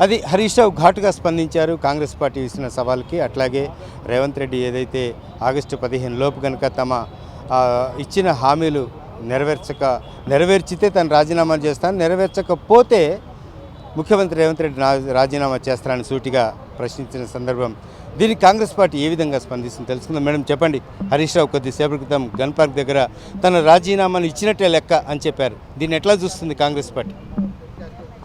అది హరీష్ రావు ఘాటుగా స్పందించారు. కాంగ్రెస్ పార్టీ ఇస్తున్న సవాల్కి అట్లాగే రేవంత్ రెడ్డి ఏదైతే ఆగస్టు పదిహేను లోపు కనుక తమ ఇచ్చిన హామీలు నెరవేర్చక నెరవేర్చితే తను రాజీనామా చేస్తాను నెరవేర్చకపోతే ముఖ్యమంత్రి రేవంత్ రెడ్డి నా- రాజీనామా చేస్తారని సూటిగా ప్రశ్నించిన సందర్భం. దీనికి కాంగ్రెస్ పార్టీ ఏ విధంగా స్పందిస్తుంది తెలుసుకుందాం. మేడం చెప్పండి హరీష్ రావు కొద్దిసేపటి క్రితం గన్ పార్క్ దగ్గర తన రాజీనామాను ఇచ్చినట్టే లెక్క అని చెప్పారు. దీన్ని ఎట్లా చూస్తుంది కాంగ్రెస్ పార్టీ?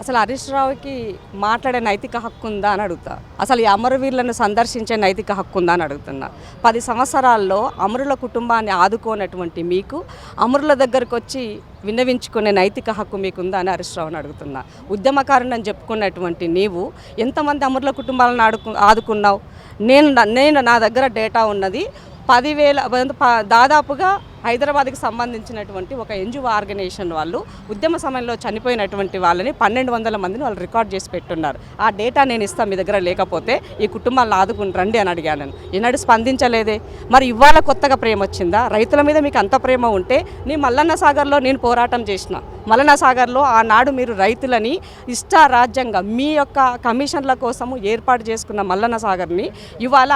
అసలు హరీష్ రావుకి మాట్లాడే నైతిక హక్కు ఉందా అని అడుగుతా. అసలు ఈ అమరవీరులను సందర్శించే నైతిక హక్కు ఉందా అని అడుగుతున్నా. పది సంవత్సరాల్లో అమరుల కుటుంబాన్ని ఆదుకోనటువంటి మీకు అమరుల దగ్గరకు వచ్చి విన్నవించుకునే నైతిక హక్కు మీకుందా అని హరీష్ రావుని అడుగుతున్నా. ఉద్యమకారుని అని చెప్పుకున్నటువంటి నీవు ఎంతమంది అమరుల కుటుంబాలను ఆడుకు ఆదుకున్నావు? నేను నేను నా దగ్గర డేటా ఉన్నది పదివేల ప- దాదాపుగా హైదరాబాద్కి సంబంధించినటువంటి ఒక ఎన్జిఓ ఆర్గనైజేషన్ వాళ్ళు ఉద్యమ సమయంలో చనిపోయినటువంటి వాళ్ళని పన్నెండు వందల మందిని వాళ్ళు రికార్డ్ చేసి పెట్టున్నారు. ఆ డేటా నేను ఇస్తాను మీ దగ్గర లేకపోతే ఈ కుటుంబాలను ఆదుకుని రండి అని అడిగాను ఈనాడు స్పందించలేదే. మరి ఇవాళ కొత్తగా ప్రేమ వచ్చిందా? రైతుల మీద మీకు అంత ప్రేమ ఉంటే నీ మల్లన్న సాగర్లో నేను పోరాటం చేసిన. మల్లన్న సాగర్లో ఆనాడు మీరు రైతులని ఇష్టారాజ్యంగా మీ యొక్క కమిషన్ల కోసము ఏర్పాటు చేసుకున్న మల్లన్న సాగర్ని ఇవాళ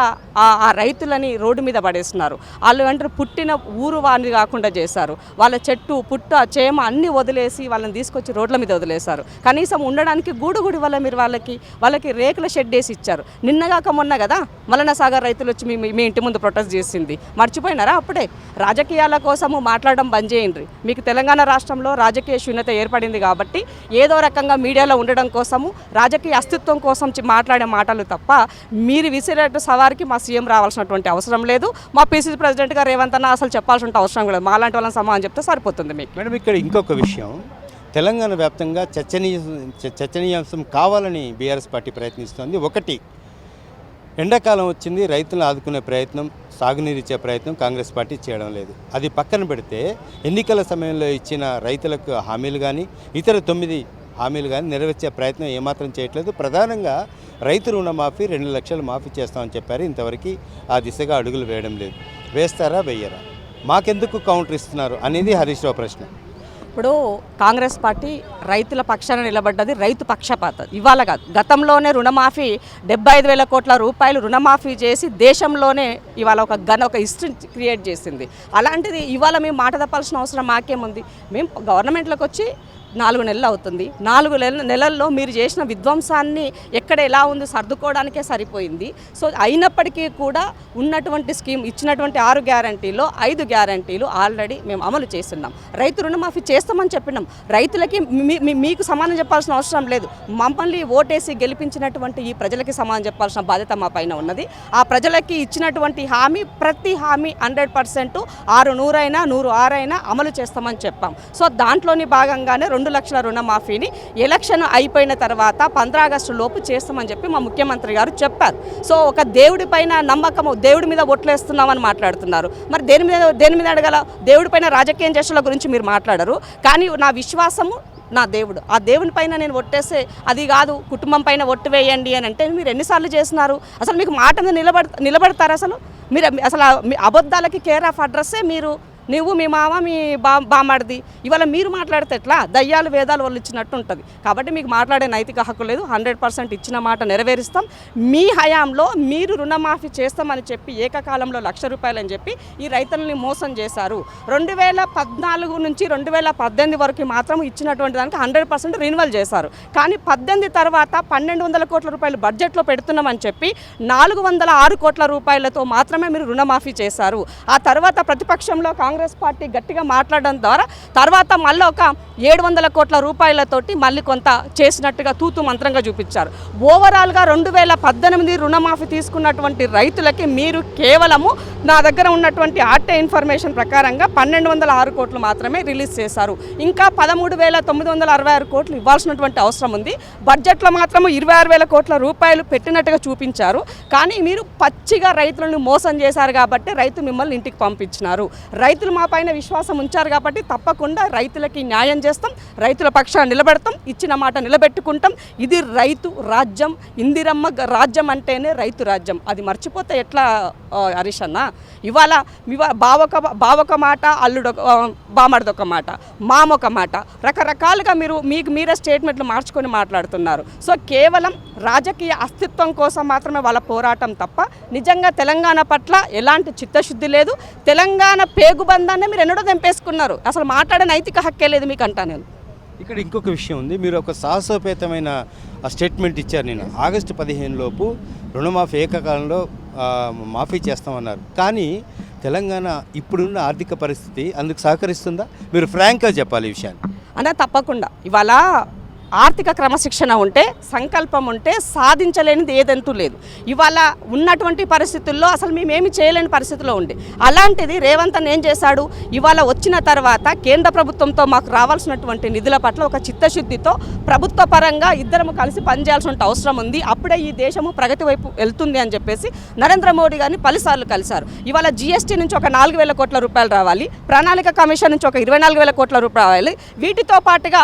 ఆ రైతులని రోడ్డు మీద పడేస్తున్నారు. వాళ్ళు అంటారు పుట్టిన ఊరు అని కాకుండా చేశారు. వాళ్ళ చెట్టు పుట్ట చేమ అన్ని వదిలేసి వాళ్ళని తీసుకొచ్చి రోడ్ల మీద వదిలేశారు. కనీసం ఉండడానికి గూడు గుడి వల్ల మీరు వాళ్ళకి వాళ్ళకి రేకుల షెడ్ వేసి ఇచ్చారు. నిన్నగాక మొన్న కదా మల్లన్న సాగర్ రైతులు వచ్చి మీ మీ ఇంటి ముందు ప్రొటెస్ట్ చేసింది. మర్చిపోయినారా అప్పుడే? రాజకీయాల కోసము మాట్లాడడం బంద్ చేయండి. మీకు తెలంగాణ రాష్ట్రంలో రాజకీయ శూన్యత ఏర్పడింది కాబట్టి ఏదో రకంగా మీడియాలో ఉండడం కోసము రాజకీయ అస్తిత్వం కోసం మాట్లాడే మాటలు తప్ప మీరు విసిరేట సవారికి మా సీఎం రావాల్సినటువంటి అవసరం లేదు. మా పీసీసీ ప్రెసిడెంట్గా రేవంత్ అన్న అసలు చెప్పాల్సిన అవసరం కూడా మాలాంటి వాళ్ళని సమాధానం చెప్తే సరిపోతుంది మీకు. మేడం ఇక్కడ ఇంకొక విషయం. తెలంగాణ వ్యాప్తంగా చర్చనీయ చర్చనీయాంశం కావాలని బీఆర్ఎస్ పార్టీ ప్రయత్నిస్తోంది. ఒకటి ఎండాకాలం వచ్చింది రైతులను ఆదుకునే ప్రయత్నం సాగునీరు ఇచ్చే ప్రయత్నం కాంగ్రెస్ పార్టీ చేయడం లేదు. అది పక్కన పెడితే ఎన్నికల సమయంలో ఇచ్చిన రైతులకు హామీలు కానీ ఇతర తొమ్మిది హామీలు కానీ నెరవేర్చే ప్రయత్నం ఏమాత్రం చేయట్లేదు. ప్రధానంగా రైతు రుణమాఫీ రెండు లక్షలు మాఫీ చేస్తామని చెప్పారు. ఇంతవరకు ఆ దిశగా అడుగులు వేయడం లేదు. వేస్తారా వెయ్యరా మాకెందుకు కౌంటర్ ఇస్తున్నారు అనేది హరీష్ రావు ప్రశ్న. ఇప్పుడు కాంగ్రెస్ పార్టీ రైతుల పక్షాన నిలబడ్డది రైతు పక్షపాత. ఇవాళ కాదు గతంలోనే రుణమాఫీ డెబ్బై ఐదు వేల కోట్ల రూపాయలు రుణమాఫీ చేసి దేశంలోనే ఇవాళ ఒక గన ఒక హిస్టరీ క్రియేట్ చేసింది. అలాంటిది ఇవాళ మేము మాట తప్పాల్సిన అవసరం మాకేముంది? మేము గవర్నమెంట్లోకి వచ్చి నాలుగు నెలలు అవుతుంది. నాలుగు నెల నెలల్లో మీరు చేసిన విధ్వంసాన్ని ఎక్కడ ఎలా ఉంది సర్దుకోవడానికే సరిపోయింది. సో అయినప్పటికీ కూడా ఉన్నటువంటి స్కీమ్ ఇచ్చినటువంటి ఆరు గ్యారంటీలో ఐదు గ్యారంటీలు ఆల్రెడీ మేము అమలు చేస్తున్నాం. రైతు రుణమాఫీ చేస్తామని చెప్పినాం. రైతులకి మీ- మీ- మీకు సమానం చెప్పాల్సిన అవసరం లేదు. మమ్మల్ని ఓటేసి గెలిపించినటువంటి ఈ ప్రజలకి సమానం చెప్పాల్సిన బాధ్యత మా పైన ఉన్నది. ఆ ప్రజలకి ఇచ్చినటువంటి హామీ ప్రతి హామీ హండ్రెడ్ పర్సెంట్ ఆరు నూరైనా నూరు ఆరైనా అమలు చేస్తామని చెప్పాం. సో దాంట్లోని భాగంగానే రెండు రెండు లక్షల రుణమాఫీని ఎలక్షన్ అయిపోయిన తర్వాత పంద్రాగస్టు లోపు చేస్తామని చెప్పి మా ముఖ్యమంత్రి గారు చెప్పారు. సో ఒక దేవుడి పైన నమ్మకము దేవుడి మీద ఒట్లేస్తున్నామని మాట్లాడుతున్నారు. మరి దేని మీద దేని మీద అడగల? దేవుడి పైన రాజకీయం చేసల గురించి మీరు మాట్లాడరు. కానీ నా విశ్వాసము నా దేవుడు. ఆ దేవుని పైన నేను ఒట్టేస్తే అది కాదు కుటుంబం పైన ఒట్టు వేయండి అని అంటే మీరు ఎన్నిసార్లు చేస్తున్నారు అసలు మీకు మాట మీద నిలబడ నిలబడతారు అసలు? మీరు అసలు మీ అబద్ధాలకి కేర్ ఆఫ్ అడ్రస్సే మీరు నువ్వు మీ మామ మీ బా బామాడిది ఇవాళ మీరు మాట్లాడితే ఎట్లా? దయ్యాలు వేదాలు వాళ్ళు ఇచ్చినట్టు ఉంటుంది. కాబట్టి మీకు మాట్లాడే నైతిక హక్కు లేదు. హండ్రెడ్ పర్సెంట్ ఇచ్చిన మాట నెరవేరుస్తాం. మీ హయాంలో మీరు రుణమాఫీ చేస్తామని చెప్పి ఏకకాలంలో లక్ష రూపాయలు అని చెప్పి ఈ రైతులని మోసం చేశారు. రెండు వేల పద్నాలుగు నుంచి రెండు వేల పద్దెనిమిది వరకు మాత్రం ఇచ్చినటువంటి దానికి హండ్రెడ్ పర్సెంట్ రినివల్ చేశారు. కానీ పద్దెనిమిది తర్వాత పన్నెండు వందల కోట్ల రూపాయలు బడ్జెట్లో పెడుతున్నామని చెప్పి నాలుగు వందల ఆరు కోట్ల రూపాయలతో మాత్రమే మీరు రుణమాఫీ చేశారు. ఆ తర్వాత ప్రతిపక్షంలో కాంగ్రెస్ కాంగ్రెస్ పార్టీ గట్టిగా మాట్లాడడం ద్వారా తర్వాత మళ్ళీ ఒక ఏడు వందల కోట్ల రూపాయలతోటి మళ్ళీ కొంత చేసినట్టుగా తూతు మంత్రంగా చూపించారు. ఓవరాల్గా రెండు వేల పద్దెనిమిది రుణమాఫీ తీసుకున్నటువంటి రైతులకి మీరు కేవలము నా దగ్గర ఉన్నటువంటి ఆర్టే ఇన్ఫర్మేషన్ ప్రకారంగా పన్నెండు వందల ఆరు కోట్లు మాత్రమే రిలీజ్ చేశారు. ఇంకా పదమూడు వేల తొమ్మిది వందల అరవై ఆరు కోట్లు ఇవ్వాల్సినటువంటి అవసరం ఉంది. బడ్జెట్లో మాత్రము ఇరవై ఆరు వేల కోట్ల రూపాయలు పెట్టినట్టుగా చూపించారు. కానీ మీరు పచ్చిగా రైతులను మోసం చేశారు కాబట్టి రైతు మిమ్మల్ని ఇంటికి పంపించినారు. రైతు రైతులు మా పైన విశ్వాసం ఉంచారు కాబట్టి తప్పకుండా రైతులకి న్యాయం చేస్తాం రైతుల పక్షాన్ని నిలబెడతాం ఇచ్చిన మాట నిలబెట్టుకుంటాం. ఇది రైతు రాజ్యం ఇందిరమ్మ రాజ్యం అంటేనే రైతు రాజ్యం. అది మర్చిపోతే ఎట్లా హరీష్ అన్న? ఇవాళ బావొక బావొక మాట అల్లుడు బామడదొక మాట మామొక మాట. రకరకాలుగా మీరు మీకు మీరే స్టేట్మెంట్లు మార్చుకొని మాట్లాడుతున్నారు. సో కేవలం రాజకీయ అస్తిత్వం కోసం మాత్రమే వాళ్ళ పోరాటం తప్ప నిజంగా తెలంగాణ పట్ల ఎలాంటి చిత్తశుద్ధి లేదు. తెలంగాణ పేగుబంధాన్ని మీరు ఎన్నడో తెంపేసుకున్నారు. అసలు మాట్లాడే నైతిక హక్కే లేదు మీకు అంటా నేను. ఇక్కడ ఇంకొక విషయం ఉంది. మీరు ఒక సాహసోపేతమైన స్టేట్మెంట్ ఇచ్చారు నేను ఆగస్టు పదిహేను లోపు రుణమాఫీ ఏకకాలంలో మాఫీ చేస్తామన్నారు. కానీ తెలంగాణ ఇప్పుడున్న ఆర్థిక పరిస్థితి అందుకు సహకరిస్తుందా? మీరు ఫ్రాంక్గా చెప్పాలి ఈ విషయాన్ని. అన్న తప్పకుండా. ఇవాళ ఆర్థిక క్రమశిక్షణ ఉంటే సంకల్పం ఉంటే సాధించలేనిది ఏదంటూ లేదు. ఇవాళ ఉన్నటువంటి పరిస్థితుల్లో అసలు మేమేమి చేయలేని పరిస్థితిలో ఉండే. అలాంటిది రేవంత్ ఏం చేశాడు? ఇవాళ వచ్చిన తర్వాత కేంద్ర ప్రభుత్వంతో మాకు రావాల్సినటువంటి నిధుల పట్ల ఒక చిత్తశుద్ధితో ప్రభుత్వ పరంగా ఇద్దరము కలిసి పనిచేయాల్సిన అవసరం ఉంది. అప్పుడే ఈ దేశము ప్రగతి వైపు వెళ్తుంది అని చెప్పేసి నరేంద్ర మోడీ గారిని పలుసార్లు కలిశారు. ఇవాళ జీఎస్టీ నుంచి ఒక నాలుగు వేల కోట్ల రూపాయలు రావాలి. ప్రణాళిక కమిషన్ నుంచి ఒక ఇరవై నాలుగు వేల కోట్ల రూపాయలు రావాలి. వీటితో పాటుగా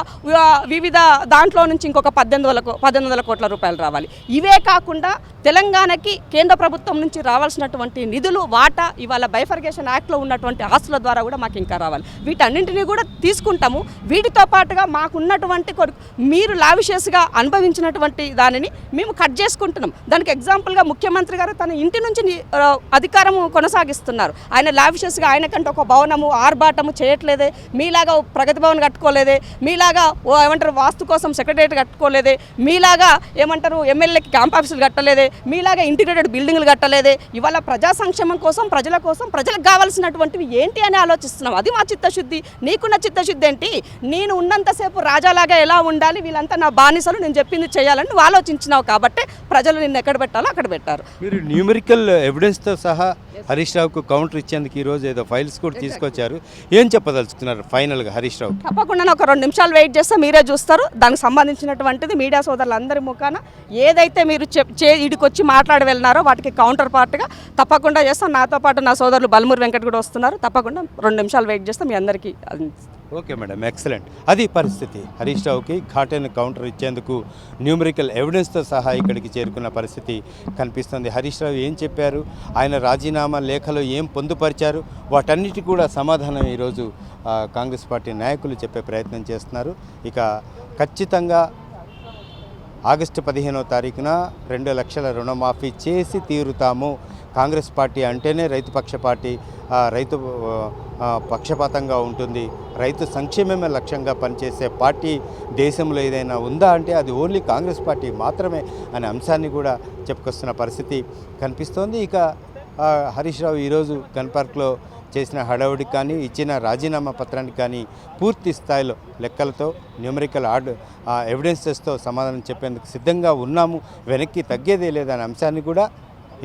వివిధ దాంట్లో నుంచి ఇంకొక పద్దెనిమిది వందల పద్దెనిమిది వందల కోట్ల రూపాయలు రావాలి. ఇవే కాకుండా తెలంగాణకి కేంద్ర ప్రభుత్వం నుంచి రావాల్సినటువంటి నిధులు వాటా ఇవాళ బైఫర్గేషన్ యాక్ట్లో ఉన్నటువంటి ఆస్తుల ద్వారా కూడా మాకు ఇంకా రావాలి. వీటన్నింటినీ కూడా తీసుకుంటాము. వీటితో పాటుగా మాకున్నటువంటి కొరకు మీరు లావిషియస్గా అనుభవించినటువంటి దానిని మేము కట్ చేసుకుంటున్నాం. దానికి ఎగ్జాంపుల్గా ముఖ్యమంత్రి గారు తన ఇంటి నుంచి అధికారం అధికారము కొనసాగిస్తున్నారు. ఆయన లావిషియస్గా ఆయనకంటే ఒక భవనము ఆర్భాటము చేయట్లేదే. మీలాగా ప్రగతి భవన్ కట్టుకోలేదే. మీలాగా ఏమంటారు వాస్తు కోసం సెక్రటరియట్ కట్టుకోలేదే మీలాగా ఏమంటారు ఎమ్మెల్యేకి క్యాంప్ ఆఫీసులు కట్టలేదే మీలాగా ఇంటిగ్రేటెడ్ బిల్డింగ్లు కట్టలేదే ఇవాళ ప్రజా సంక్షేమం కోసం ప్రజల కోసం ప్రజలకు కావాల్సినటువంటివి ఏంటి అని ఆలోచిస్తున్నాం అది మా చిత్తశుద్ధి. నీకున్న చిత్తశుద్ధి ఏంటి? నేను ఉన్నంతసేపు రాజాలాగా ఎలా ఉండాలి? వీళ్ళంతా నా బానిసలు నేను చెప్పింది చేయాలని నువ్వు ఆలోచించినావు కాబట్టి ప్రజలు నిన్ను ఎక్కడ పెట్టాలో అక్కడ పెట్టారు. మీరు న్యూమెరికల్ ఎవిడెన్స్తో సహా హరీష్ రావుకు కౌంటర్ ఇచ్చేందుకు ఈరోజు ఏదో ఫైల్స్ కూడా తీసుకొచ్చారు. ఏం చెప్పదలుచుకున్నారు ఫైనల్గా హరీష్ రావు? తప్పకుండా ఒక రెండు నిమిషాలు వెయిట్ చేస్తే మీరే చూస్తారు. దానికి సంబంధించినటువంటిది మీడియా సోదరులందరి ముఖాన ఏదైతే మీరు చెప్ చే ఇడికొచ్చి మాట్లాడి వెళ్ళినారో వాటికి కౌంటర్ పార్ట్గా తప్పకుండా చేస్తాం నాతో పాటు నా సోదరులు బల్మూరి వెంకట్ కూడా వస్తున్నారు. తప్పకుండా రెండు నిమిషాలు వెయిట్ చేస్తే మీ అందరికీ. Okay madam excellent. అది పరిస్థితి. హరీష్ రావుకి ఘాటైన కౌంటర్ ఇచ్చేందుకు న్యూమరికల్ ఎవిడెన్స్తో సహా ఇక్కడికి చేరుకున్న పరిస్థితి కనిపిస్తుంది. హరీష్ రావు ఏం చెప్పారు? ఆయన రాజీనామా లేఖలో ఏం పొందుపరిచారు? వాటన్నిటి కూడా సమాధానం ఈరోజు కాంగ్రెస్ పార్టీ నాయకులు చెప్పే ప్రయత్నం చేస్తున్నారు. ఇక ఖచ్చితంగా ఆగస్టు పదిహేనో తారీఖున రెండు లక్షల రుణమాఫీ చేసి తీరుతాము. కాంగ్రెస్ పార్టీ అంటేనే రైతుపక్ష పార్టీ రైతు పక్షపాతంగా ఉంటుంది. రైతు సంక్షేమమే లక్ష్యంగా పనిచేసే పార్టీ దేశంలో ఏదైనా ఉందా అంటే అది ఓన్లీ కాంగ్రెస్ పార్టీ మాత్రమే అనే అంశాన్ని కూడా చెప్పుకొస్తున్న పరిస్థితి కనిపిస్తోంది. ఇక హరీష్ రావు ఈరోజు గన్ పార్క్లో చేసిన హడావుడికి కానీ ఇచ్చిన రాజీనామా పత్రానికి కానీ పూర్తి స్థాయిలో లెక్కలతో న్యూమరికల్ ఆర్డ్ ఎవిడెన్సెస్తో సమాధానం చెప్పేందుకు సిద్ధంగా ఉన్నాము. వెనక్కి తగ్గేదే లేదనే అంశాన్ని కూడా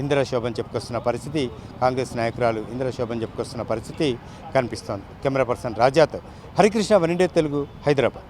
ఇందిరా శోభన్ చెప్పుకొస్తున్న పరిస్థితి కాంగ్రెస్ నాయకురాలు ఇందిరా శోభన్ చెప్పుకొస్తున్న పరిస్థితి కనిపిస్తోంది. కెమెరా పర్సన్ రాజాతో హరికృష్ణ వనిండే తెలుగు హైదరాబాద్.